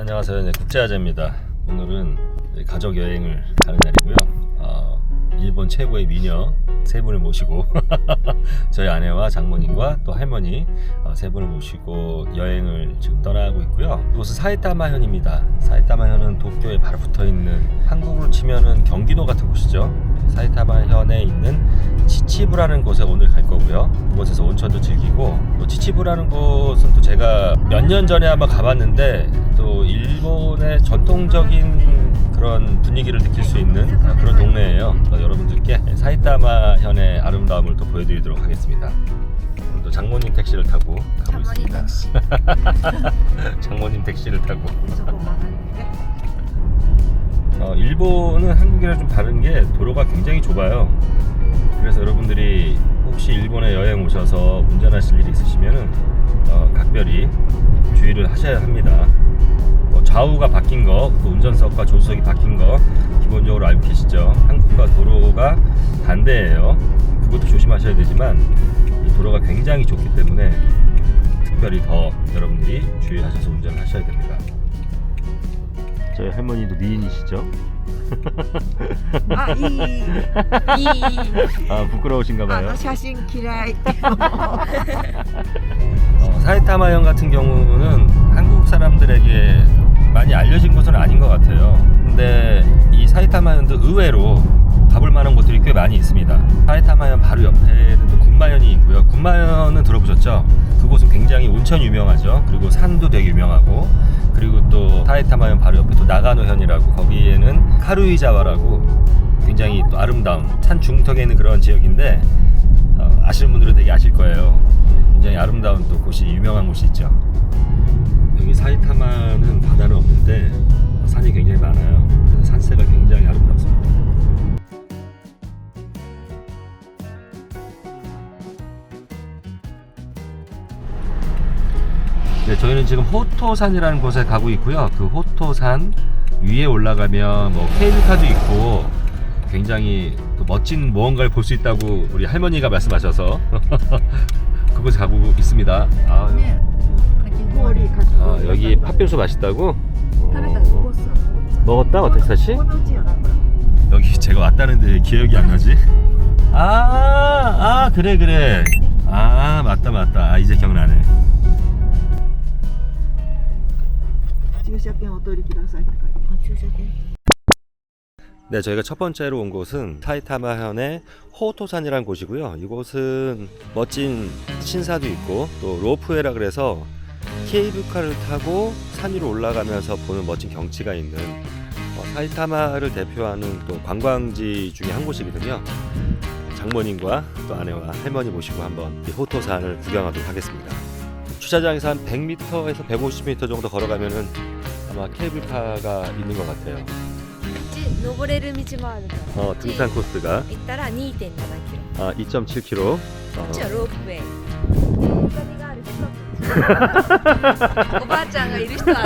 안녕하세요. 네, 국제화제입니다. 오늘은 가족 여행을 가는 날이고요. 어, 일본 최고의 미녀 세 분을 모시고 저희 아내와 장모님과 또 할머니 어, 세 분을 모시고 여행을 지금 떠나고 있고요. 이곳은 사이타마현입니다. 사이타마현은 도쿄에 바로 붙어 있는 한국으로 치면은 경기도 같은 곳이죠. 사이타마현에 있는 치치부라는 곳에 오늘 갈 거고요. 그곳에서 온천도 즐기고 또 치치부라는 곳은 또 제가 몇 년 전에 한번 가봤는데 또 일본의 전통적인 그런 분위기를 느낄 수 있는 그런 동네예요. 여러분들께 사이타마현의 아름다움을 또 보여드리도록 하겠습니다. 오늘도 장모님 택시를 타고 가고 장모님 있습니다. 택시. 장모님 택시를 타고. 어, 일본은 한국이랑 좀 다른 게 도로가 굉장히 좁아요. 그래서 여러분들이 혹시 일본에 여행 오셔서 운전하실 일이 있으시면은 어, 각별히 주의를 하셔야 합니다. 뭐 좌우가 바뀐 거, 또 운전석과 조수석이 바뀐 거 기본적으로 알고 계시죠? 한국과 도로가 반대예요. 그것도 조심하셔야 되지만 이 도로가 굉장히 좁기 때문에 특별히 더 여러분들이 주의하셔서 운전하셔야 됩니다. 저희 할머니도 미인이시죠? 아, 이, 이, 아 부끄러우신가 あ 봐요. の写真嫌い。 어, 사이타마현 같은 경우는 한국 사람들에게 많이 알려진 곳은 아닌 것 같아요. 근데 이 사이타마현도 의외로 가볼 만한 곳들이 꽤 많이 있습니다. 사이타마현 바로 옆에는 또 군마현이 있고요. 군마현은 들어보셨죠? 그곳은 굉장히 온천 유명하죠. 그리고 산도 되게 유명하고 그리고 또 사이타마현 바로 옆에 또 나가노현이라고 거기에는 카루이자와라고 굉장히 또 아름다운 산 중턱에 있는 그런 지역인데 어, 아시는 분들은 되게 아실 거예요. 굉장히 아름다운 또 곳이 유명한 곳이 있죠. 여기 사이타마는 바다는 없는데 산이 굉장히 많아요. 산세가 굉장히 아름답습니다. 저희는 지금 호토산이라는 곳에 가고 있고요. 그 호토산 위에 올라가면 뭐 케이블카도 있고 굉장히 그 멋진 무언가를 볼 수 있다고 우리 할머니가 말씀하셔서 그곳에 가고 있습니다. 아, 네. 아, 여기 팥빙수 맛있다고? 어. 먹었다? 어떻게 다시? 여기 제가 왔다는데 기억이 안 나지? 아, 아 그래 그래. 아 맞다 맞다. 아, 이제 기억나네. 車券お取りくださいって書いてある。あ、駐車券。 네, 저희가 첫 번째로 온 곳은 사이타마현의 호토산이라는 곳이고요. 이곳은 멋진 신사도 있고 또 로프웨라 그래서 케이블카를 타고 산 위로 올라가면서 보는 멋진 경치가 있는 어, 사이타마를 대표하는 또 관광지 중에 한 곳이거든요. 장모님과 또 아내와 할머니 모시고 한번 이 호토산을 구경하도록 하겠습니다. 주차장에서 한 100m에서 150m 정도 걸어가면은 아마 케이블카가 있는 것 같아요. 登れる道もあるから 어, 등산 코스가 行ったら2.7キロ 아, 2.7km. こっちはロープウェイお金がある人はおばあちゃんがいる人は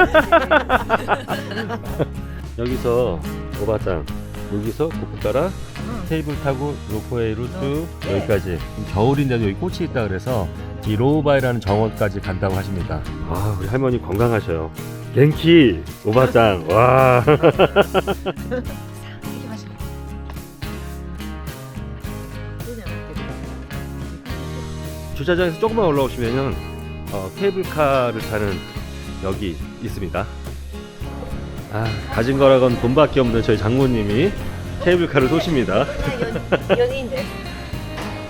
ある 여기서 오바짱 여기서 고쿠가라 케이블 타고 로프웨이로 쭉 여기까지 겨울인데도 여기 꽃이 있다 그래서 이 로우바이라는 정원까지 간다고 하십니다. 아 우리 할머니 건강하셔요. 랭키 오바짱 와 주차장에서 조금만 올라오시면은 어, 케이블카를 타는 역이 있습니다. 아 가진 거라곤 돈밖에 없는 저희 장모님이 케이블카를 쏘십니다.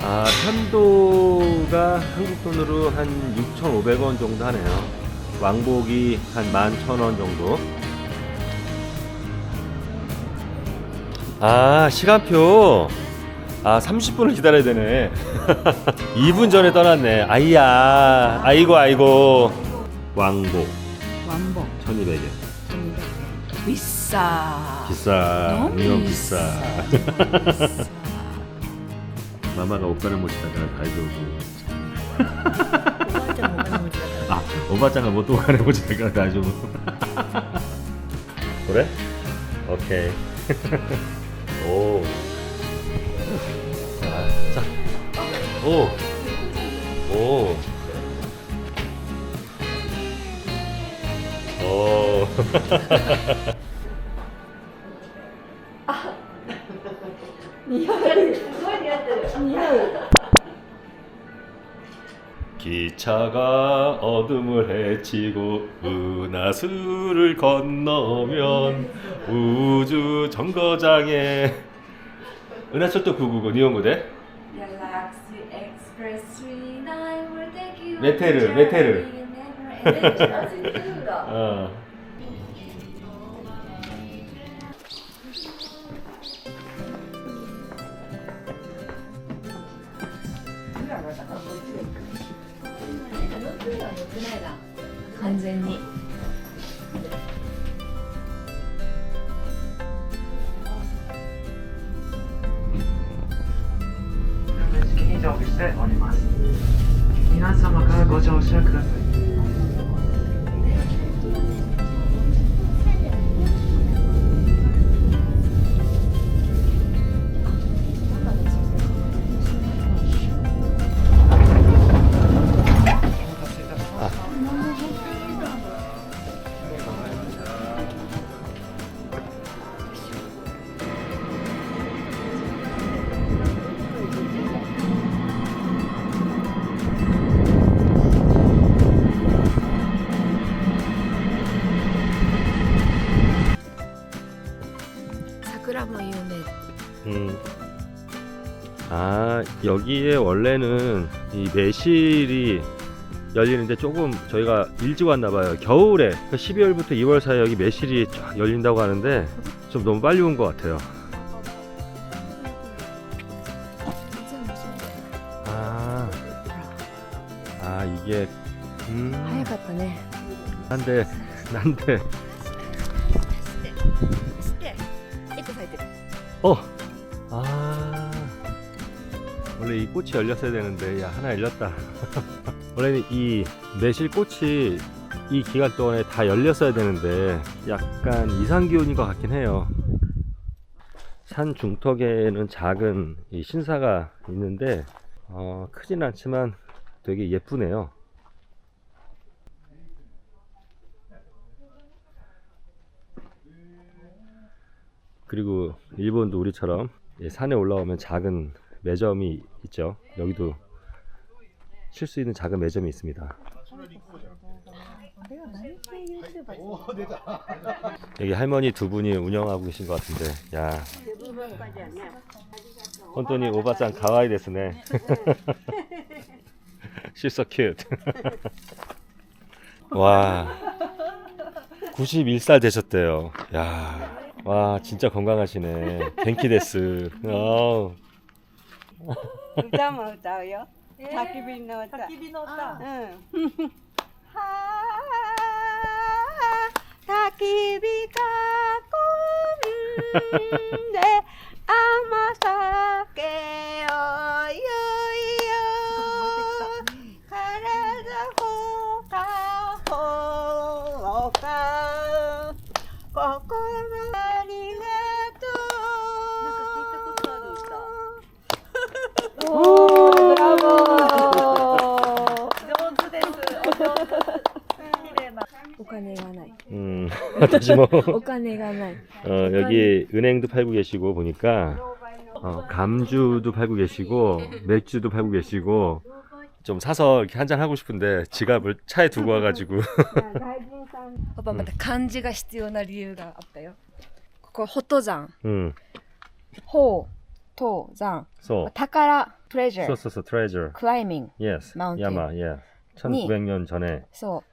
아 편도가 한국 돈으로 한 6,500원 정도 하네요. 왕복이 한 11,000원 정도 아 시간표 아 30분을 기다려야 되네 2분 전에 떠났네 아이야 아이고 아이고 왕복 왕복 1200원 비싸. 비싸. 너무 비싸. 비싸. 마마가 오빠를 모시다가 가져오고. 아, 오바짱가 모토가를 모시다가 다이소고. 그래? 오케이. 오. 자, 자. 오. 오. 오. 기차가 어둠을 헤치고 은하수를 건너면 우주 정거장에 은하철도 999 니온고대 Galaxy Express 39 will take you 메테르, 메테르. 어. 全に。式に常備しております皆様からご乗車ください 여기에 원래는 이 매실이 열리는데 조금 저희가 일찍 왔나 봐요. 겨울에 그러니까 12월부터 2월 사이 여기 매실이 쫙 열린다고 하는데 좀 너무 빨리 온 것 같아요. 아, 아 이게 음. 하얗다네. 난데, 난데. 어. 원래 이 꽃이 열렸어야 되는데 야 하나 열렸다. 원래는 이 매실 꽃이 이 기간 동안에 다 열렸어야 되는데 약간 이상 기온인 것 같긴 해요. 산 중턱에는 작은 이 신사가 있는데 어, 크진 않지만 되게 예쁘네요. 그리고 일본도 우리처럼 예, 산에 올라오면 작은 매점이 있죠. 여기도 쉴 수 있는 작은 매점이 있습니다. 여기 할머니 두 분이 운영하고 계신 것 같은데, 야. 혼돈이 오바짱 가와이 데스네. So cute. 와. 91살 되셨대요. 야. 와, 진짜 건강하시네. 겐키 데스. 어. 歌も歌うよ。焚き火の歌。焚き火の歌。うん。はあ、焚き火囲んで 음, 다시 뭐, お金がない。 어, 여기 은행도 팔고 계시고 보니까, 어, 감주도 팔고 계시고, 맥주도 팔고 계시고, 좀 사서 이렇게 한잔 하고 싶은데, 지갑을 차에 두고 와가지고, 外人さん。パパまた漢字が必要な理由があったよ。ここ、ホト山。 음, ほう、と、山。 so, 宝、トレジャ so, ー。 so, so, treasure, クライミング。 yes, Mountain. 야마, yeah, 1900년 전에, そう。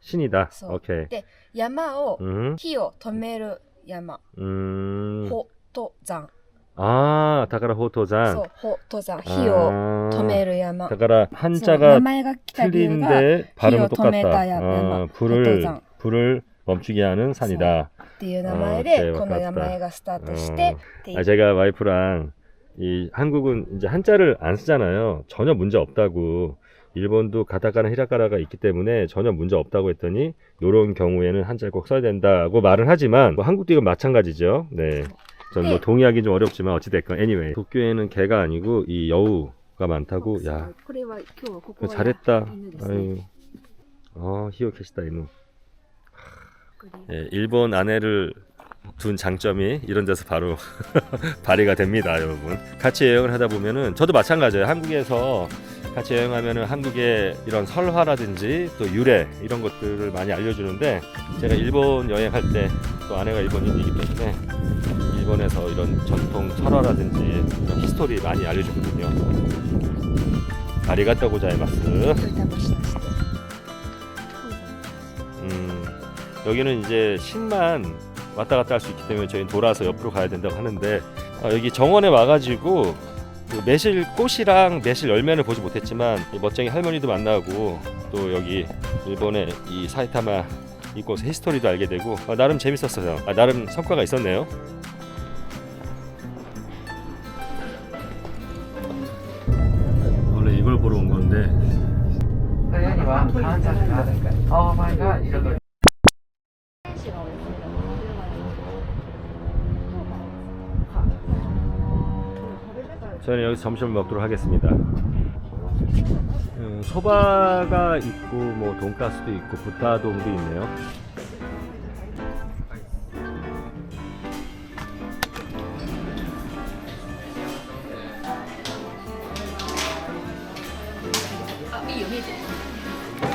신이다. 소. 오케이. で山を 음. 火を止める山 음. ホト山 아, 다가라 そう 호토잔. ホト山火を 아. 止める山 다가라 そう名 한자가 前が来た理由が 틀린데 발음은火を止めた 똑같다. 야- 어, 야마. 불을 호토잔. 불을 멈추게 하는 산이다. っていう名前あーで 오케이 この わかった名前がスタートしてってい 아, う 제가 와이프랑 이 한국은 이제 한자를 안 쓰잖아요. 전혀 문제 없다고. 일본도 가타카나 히라가라가 있기 때문에 전혀 문제 없다고 했더니 이런 경우에는 한자를 꼭 써야 된다고 말을 하지만 뭐 한국도 이건 마찬가지죠. 네. 전 뭐 동의하기 좀 어렵지만 어찌됐건 anyway. 도쿄에는 개가 아니고 이 여우가 많다고? 야. 잘했다. 아유. 어 히오케시다 이놈. 예, 일본 아내를 둔 장점이 이런 데서 바로 발휘가 됩니다 여러분. 같이 여행을 하다 보면은 저도 마찬가지예요. 한국에서 같이 여행하면 한국의 이런 설화라든지 또 유래 이런 것들을 많이 알려주는데 제가 일본 여행할 때 또 아내가 일본인이기 때문에 일본에서 이런 전통 철화라든지 이런 히스토리 많이 알려주거든요. 아리가또 고자이마스. 음, 여기는 이제 신만 왔다 갔다 할 수 있기 때문에 저희는 돌아서 옆으로 가야 된다고 하는데 아, 여기 정원에 와가지고 그 매실 꽃이랑 매실 열매는 보지 못했지만 이 멋쟁이 할머니도 만나고 또 여기 일본의 이 사이타마 이곳의 히스토리도 알게 되고 아, 나름 재밌었어요. 아, 나름 성과가 있었네요. 원래 이걸 보러 온 건데 部屋には観察が青米が彩り 저는 여기서 점심을 먹도록 하겠습니다. 음, 소바가 있고 뭐 돈가스도 있고 부타동도 있네요.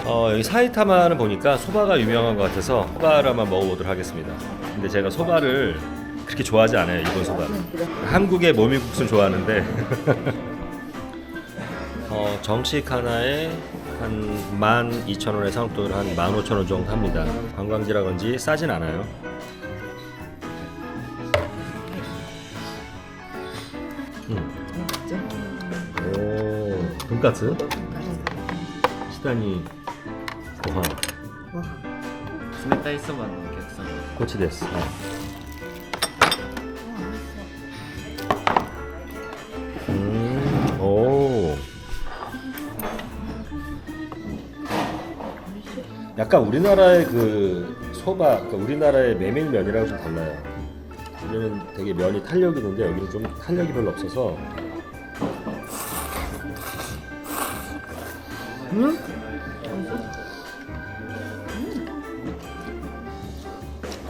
어, 여기 사이타마는 보니까 소바가 유명한 것 같아서 한번 먹어보도록 하겠습니다. 근데 제가 소바를 그렇게 좋아하지 않아요, 일본 소바. 한국의 모밀국수는 좋아하는데 어, 정식 하나에 한 12,000원에서 한국 돈으로 한 15,000원 정도 합니다. 관광지라 그런지 싸진 않아요. 음. 오, 돈까스? 시다니 고하 冷たいそばのお客様 고치 데스. 약간 우리나라의 그 소바, 그러니까 우리나라의 메밀면이랑 좀 달라요. 우리는 되게 면이 탄력이 있는데 여기는 좀 탄력이 별로 없어서. 음?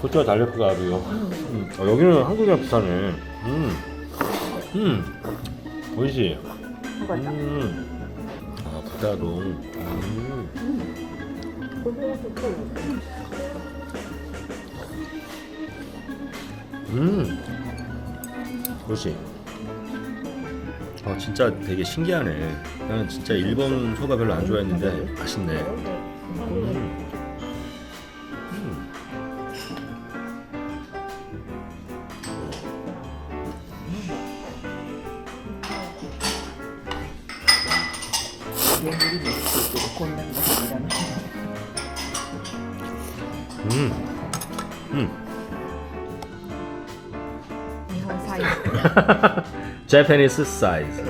고추가 달력구가 아주요. 음. 어, 여기는 한국이랑 비슷하네. 음. 음. 보이지? 음. 아, 부다동. 음. 음. 그렇지. 아, 진짜 되게 신기하네. 나는 진짜 일본 소바 별로 안 좋아했는데 맛있네. 음. 음. Japanese size.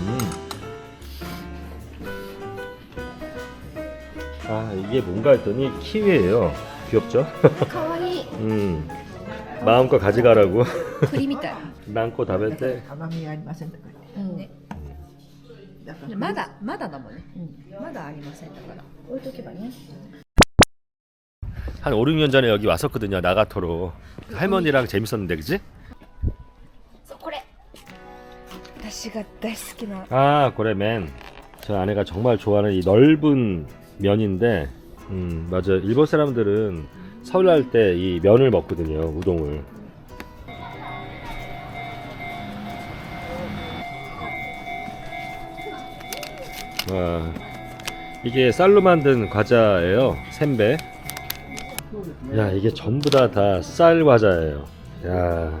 음. 아 이게 뭔가 했더니 키위예요. 귀엽죠? かわいい 음. 마음껏 가져가라고. 栗みたい、 많고 다벨 때. 甘みありませんとか言ってね、だからまだまだだもんね、まだありませんだから置いとけばね 한 5, 6년 전에 여기 왔었거든요. 나가토로. 할머니랑 재밌었는데, 그지? 私が大好きな 아, 고래맨. 저 아내가 정말 좋아하는 이 넓은 면인데 음, 맞아. 일본 사람들은 설날 때 이 면을 먹거든요. 우동을. 아, 이게 쌀로 만든 과자예요. 샌베. 야, 이게 전부 다 다 쌀 과자예요. 야.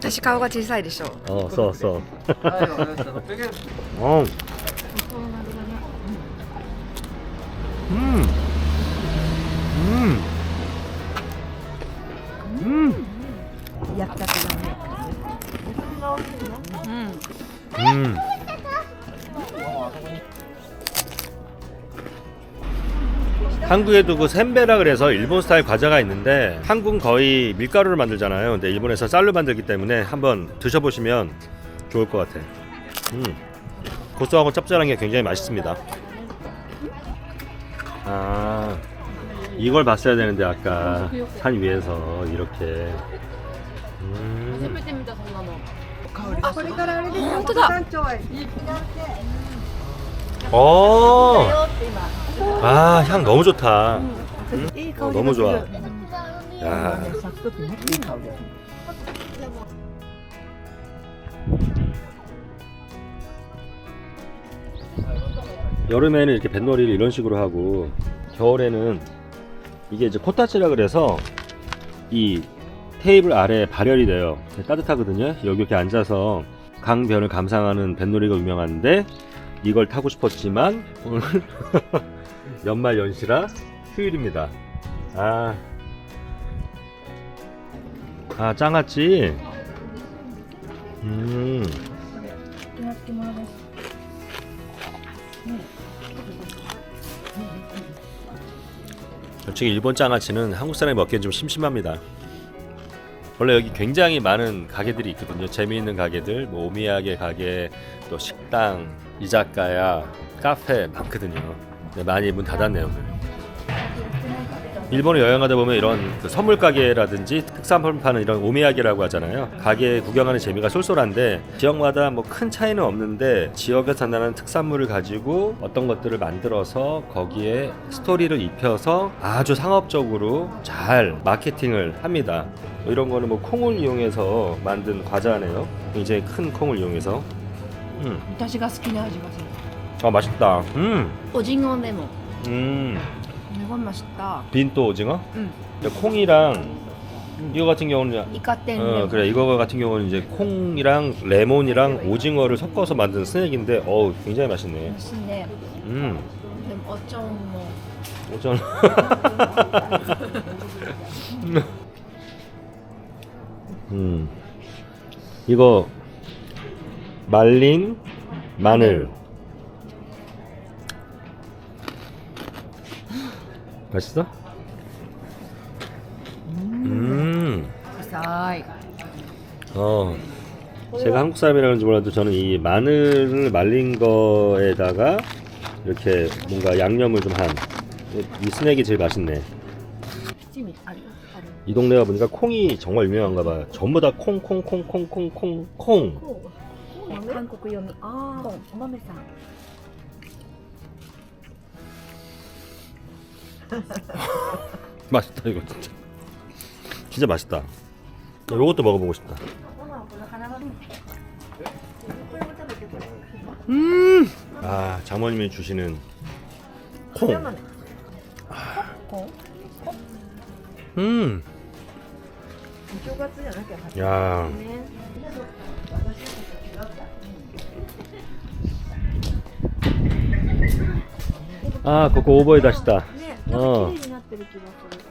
私顔が小さいでしょ。う。そうそう。うん。うん。うん。うん。やったかな。うん。うん。 한국에도 그 샌베라 그래서 일본 스타일 과자가 있는데 한국은 거의 밀가루를 만들잖아요. 근데 일본에서 쌀로 만들기 때문에 한번 드셔보시면 좋을 것 같아. 음. 고소하고 짭짤한 게 굉장히 맛있습니다. 아, 이걸 봤어야 되는데 아까 산 위에서 이렇게. 음. あこれからあれです本当だ 어. 아, 향 너무 좋다. 음. 응? 어, 너무 좋아. 야. 여름에는 이렇게 뱃놀이를 이런 식으로 하고 겨울에는 이게 이제 코타치라 그래서 이 테이블 아래 발열이 돼요. 따뜻하거든요. 여기 이렇게 앉아서 강변을 감상하는 뱃놀이가 유명한데 이걸 타고 싶었지만 오늘 연말 연시라 휴일입니다. 아, 아 짱아찌. 음. 솔직히 일본 장아찌는 한국 사람이 먹기엔 좀 심심합니다. 원래 여기 굉장히 많은 가게들이 있거든요. 재미있는 가게들, 뭐 오미야게 가게, 또 식당, 이자카야, 카페 많거든요. 근데 많이 문 닫았네요 오늘. 일본을 여행하다 보면 이런 그 선물 가게라든지 특산품 파는 이런 오미야게라고 하잖아요. 가게 구경하는 재미가 쏠쏠한데 지역마다 뭐 큰 차이는 없는데 지역에서 나는 특산물을 가지고 어떤 것들을 만들어서 거기에 스토리를 입혀서 아주 상업적으로 잘 마케팅을 합니다. 이런 거는 뭐 콩을 이용해서 만든 과자네요. 굉장히 큰 콩을 이용해서. 음, 私が好きな味がする 아 맛있다. 음. 오징어 네모. 뭐. 음. 이건 맛있다. 빈또 오징어? 응. 근데 콩이랑 이거 같은 경우는 이까 땡. 어, 뭐. 그래 이거 같은 경우는 이제 콩이랑 레몬이랑 네, 네. 오징어를 섞어서 만든 스낵인데 어우 굉장히 맛있네. 맛있네. 음. 어쩜 뭐. 오전. 음. 이거 말린 마늘 맛있어? 음. 싸이. 어. 제가 한국 사람이라는지 몰라도 저는 이 마늘을 말린 거에다가 이렇게 뭔가 양념을 좀 한 이 스낵이 제일 맛있네. 이 동네가 보니까 콩이 정말 유명한가 봐. 전부 다 콩, 콩, 콩, 콩, 콩, 콩, 콩. 네, 한국 요미. 아, 엄마 매상. 맛있다 이거 진짜. 진짜 맛있다. 요것도 먹어보고 싶다. 음. 아 장모님이 주시는 콩. 음. お正月じゃなきゃ初 야. 아, 그거 오버에 다시다. ね なんか綺麗になってる気がする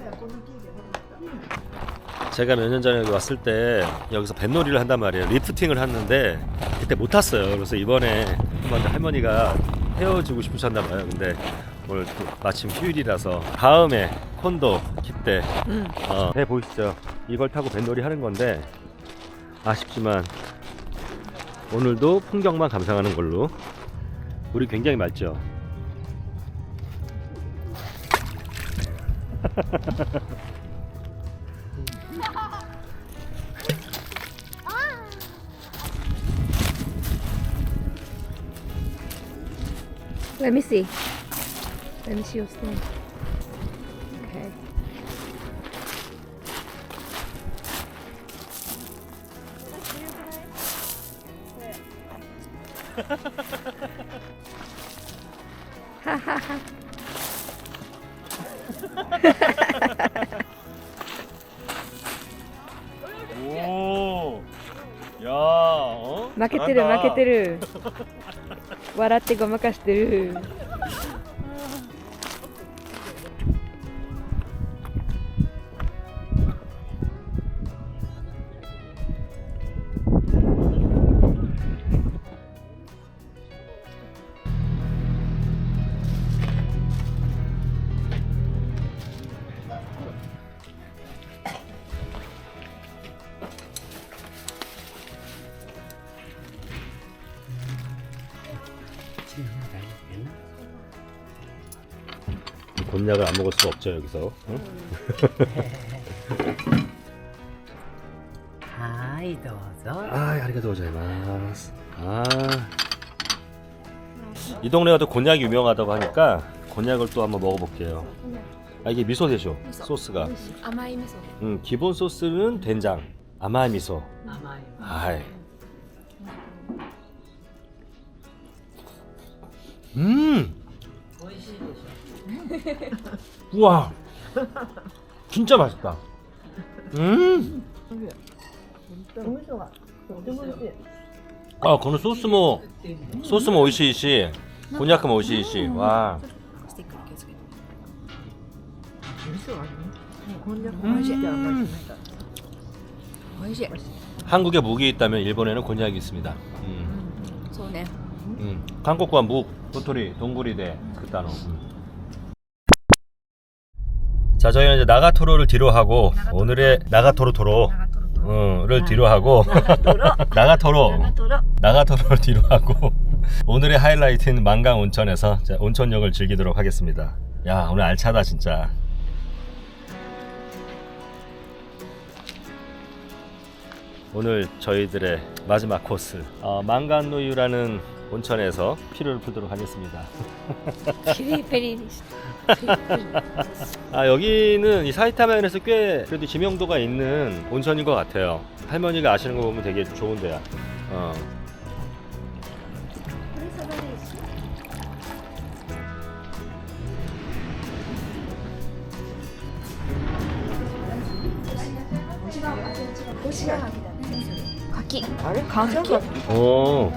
め。この木でなかった。 제가 몇 년 전에 여기 왔을 때 여기서 뱃놀이를 한단 말이에요. 리프팅을 했는데 그때 못 탔어요. 그래서 이번에 한번 할머니가 헤어지고 싶으셨나 봐요. 근데 오늘 또 마침 휴일이라서 다음에 콘도 깃대 어, 배 보이시죠? 이걸 타고 뱃놀이 하는 건데 아쉽지만 오늘도 풍경만 감상하는 걸로 우리 굉장히 맑죠? Let me see. Let me see your stone. Okay. 負けてる負けてる。笑ってごまかしてる。 수가 없죠 여기서. 응? はいどうぞ 아, 아리가또 고자이마스. 아. 이 동네가 또 곤약이 유명하다고 하니까 곤약을 또 한번 먹어볼게요. 아 이게 미소 대쇼 소스가. 甘い味噌 음 기본 소스는 된장, 아마이 미소. 甘い 아이. 음. 美味しいでしょ 우와. 진짜 맛있다. 음. お味噌がとっても美味しい 아,このソースもソースも美味しいし、こんにゃくも美味しいし、わあ。スティックに気をつけて味噌はねこんにゃく美味しいってあんまりしないから美味しい 한국에 묵이 있다면 일본에는 곤약이 있습니다. 음. そうね 음. 한국과 묵, 도토리, 동구리대 그 단어. 자, 저희는 이제 나가토로를 뒤로 하고 오늘의 나가토로 도로 를 뒤로 하고 나가토로. 나가토로를 뒤로 하고 오늘의 하이라이트는 만강 온천에서 자, 온천역을 즐기도록 하겠습니다. 야, 오늘 알차다 진짜. 오늘 저희들의 마지막 코스 어, 망간노유라는 온천에서 피를 풀도록 하겠습니다. 아 여기는 이 사이타마현에서 꽤 그래도 지명도가 있는 온천인 것 같아요. 할머니가 아시는 거 보면 되게 좋은 데야. 어. 가기. 가기. 오.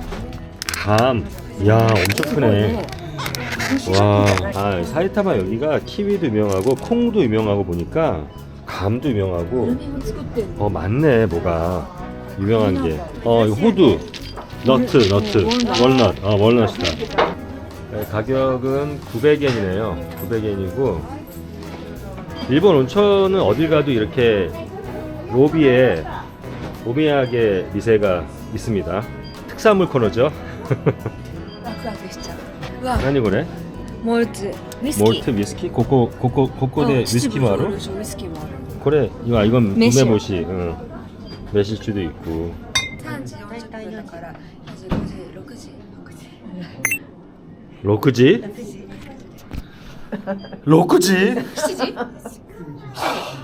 감. 이야, 엄청 크네. 와, 아, 사이타마 여기가 키위도 유명하고 콩도 유명하고 보니까 감도 유명하고. 어, 맞네, 뭐가 유명한 게. 어, 이거 호두, 너트, 너트, 월넛, 어, 월넛이다. 네, 가격은 900엔이네요. 900엔이고 일본 온천은 어딜 가도 이렇게 로비에 오미야게 미세가 있습니다. 특산물 코너죠. ワクワクしちゃううわ 아니 그래? モルツウイスキー 몰트 위스키? 고코 고코 고코데 あ 위스키 秩父 마루? ウイスキーもある 그래 이거 이건 메시야. 우메보시. 응. 메시추도 있고. 3時40分だから4時5時6時 로크지? 로크지? 7時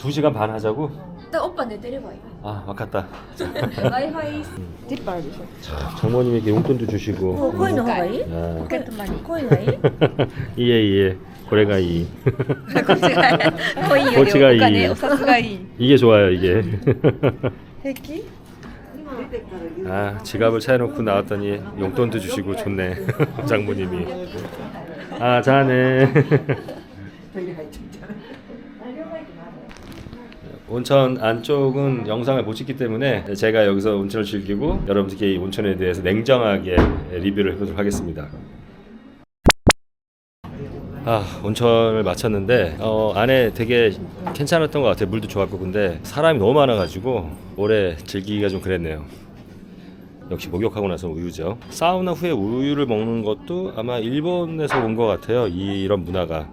두 시간 반 하자고? だおっぱ寝てればいい 아, 막았다. Wi-Fi ジップあるでしょ 자, 장모님에게 용돈도 주시고. こういうの方がいい 야. ポケットマニーこういうのがいい 이에 이에 고래가 이 こっちがコインよこっちがいいりお金お札がいい 이게 좋아요 이게 平気 아 지갑을 차려놓고 나왔더니 용돈도 주시고 좋네 장모님이 아 자네 온천 안쪽은 영상을 못 찍기 때문에 제가 여기서 온천을 즐기고 여러분들께 이 온천에 대해서 냉정하게 리뷰를 해보도록 하겠습니다. 아 온천을 마쳤는데 어, 안에 되게 괜찮았던 것 같아요. 물도 좋았고 근데 사람이 너무 많아가지고 오래 즐기기가 좀 그랬네요. 역시 목욕하고 나서 우유죠. 사우나 후에 우유를 먹는 것도 아마 일본에서 온 것 같아요. 이, 이런 문화가